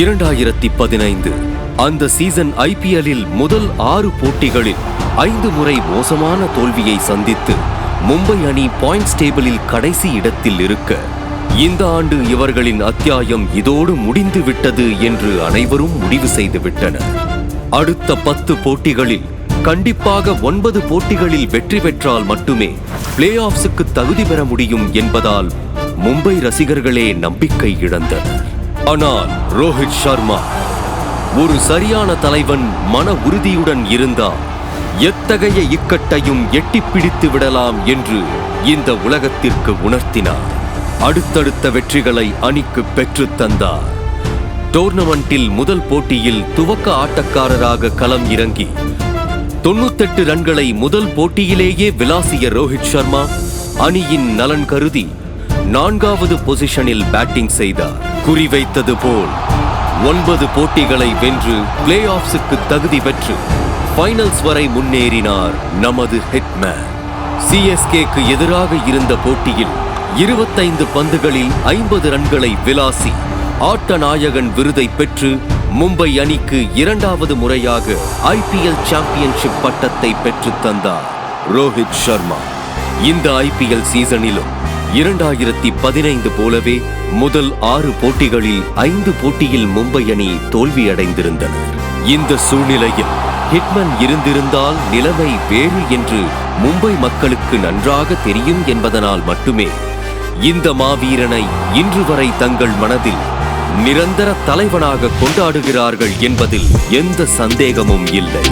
இரண்டாயிரத்தி பதினைந்து அந்த சீசன் ஐபிஎல்லில் முதல் ஆறு போட்டிகளில் ஐந்து முறை மோசமான தோல்வியை சந்தித்து மும்பை அணி பாயிண்ட்ஸ் டேபிளில் கடைசி இடத்தில் இருக்க இந்த ஆண்டு இவர்களின் அத்தியாயம் இதோடு முடிந்து விட்டது என்று அனைவரும் முடிவு செய்துவிட்டனர் அடுத்த பத்து போட்டிகளில் கண்டிப்பாக ஒன்பது போட்டிகளில் வெற்றி பெற்றால் மட்டுமே பிளே ஆஃப்ஸுக்கு தகுதி பெற முடியும் என்பதால் மும்பை ரசிகர்களே நம்பிக்கை இழந்தனர். ஆனால் ரோஹித் சர்மா ஒரு சரியான தலைவன் மன உறுதியுடன் இருந்தால் எத்தகைய இக்கட்டையும் எட்டிப் பிடித்து விடலாம் என்று இந்த உலகத்திற்கு உணர்த்தினார். அடுத்தடுத்த வெற்றிகளை அணிக்கு பெற்றுத் தந்தார். டோர்னமெண்டில் முதல் போட்டியில் துவக்க ஆட்டக்காரராக களம் இறங்கி தொண்ணூத்தெட்டு ரன்களை முதல் போட்டியிலேயே விளாசிய ரோஹித் சர்மா அணியின் நலன் கருதி நான்காவது பொசிஷனில் பேட்டிங் செய்தார். குறிவைத்தது போல் ஒன்பது போட்டிகளை வென்று பிளே ஆஃப்ஸுக்கு தகுதி பெற்று ஃபைனல்ஸ் வரை முன்னேறினார் நமது ஹிட்மேன். சிஎஸ்கேக்கு எதிராக இருந்த போட்டியில் இருபத்தைந்து பந்துகளில் ஐம்பது ரன்களை விளாசி ஆட்ட நாயகன் விருதை பெற்று மும்பை அணிக்கு இரண்டாவது முறையாக ஐபிஎல் சாம்பியன்ஷிப் பட்டத்தை பெற்றுத் தந்தார் ரோஹித் சர்மா இந்த ஐபிஎல் சீசனிலும் இரண்டாயிரத்தி பதினைந்து போலவே முதல் ஆறு போட்டிகளில் ஐந்து போட்டியில் மும்பை அணி தோல்வியடைந்திருந்தனர் இந்த சூழ்நிலையில் ஹிட்மன் இருந்திருந்தால் நிலைமை வேறு என்று மும்பை மக்களுக்கு நன்றாக தெரியும் என்பதனால் மட்டுமே இந்த மாவீரனை இன்று வரை தங்கள் மனதில் நிரந்தர தலைவனாக கொண்டாடுகிறார்கள் என்பதில் எந்த சந்தேகமும் இல்லை.